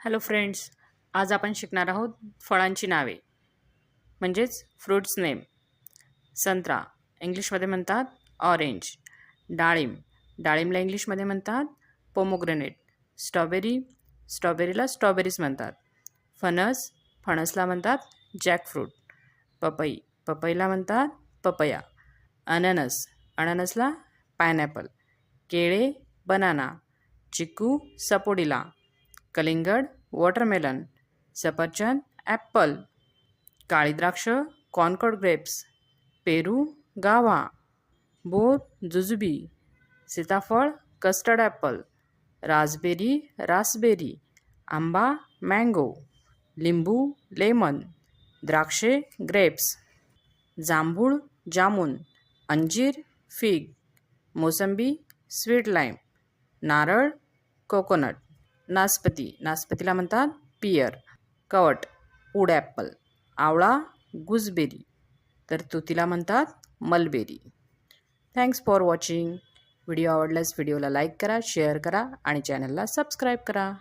Hello friends आज आपण शिकणार आहोत फळांची नावे म्हणजेच फ्रूट्स नेम संत्रा इंग्लिशमध्ये म्हणतात ऑरेंज डाळिंब डाळिंबला इंग्लिशमध्ये म्हणतात पोमोग्रेनेट स्ट्रॉबेरी स्ट्रॉबेरीला स्ट्रॉबेरीज म्हणतात. फणस फणसला म्हणतात जॅकफ्रूट पपई पपईला म्हणतात पपया. अननस अननसला पायनॅपल केळे बनाना चिकू सपोडिला. कलिंगड वॉटरमेलन सफरचंद ॲप्पल काळी द्राक्ष कॉनकॉड ग्रेप्स पेरू गावा बोर जुजुबी सीताफळ कस्टर्ड ॲपल रासबेरी रासबेरी आंबा मँगो लिंबू लेमन द्राक्षे ग्रेप्स जांभूळ जामून अंजीर फिग मोसंबी स्वीट लाईम नारळ कोकोनट. नासपती. नासपतीला म्हणतात पियर. कवट. उड ॲपल. आवळा गुजबेरी. तर तुतीला म्हणतात mulberry. Thanks for watching video आवडल्यास व्हिडिओला लाईक करा शेअर करा आणि चॅनलला सबस्क्राईब करा.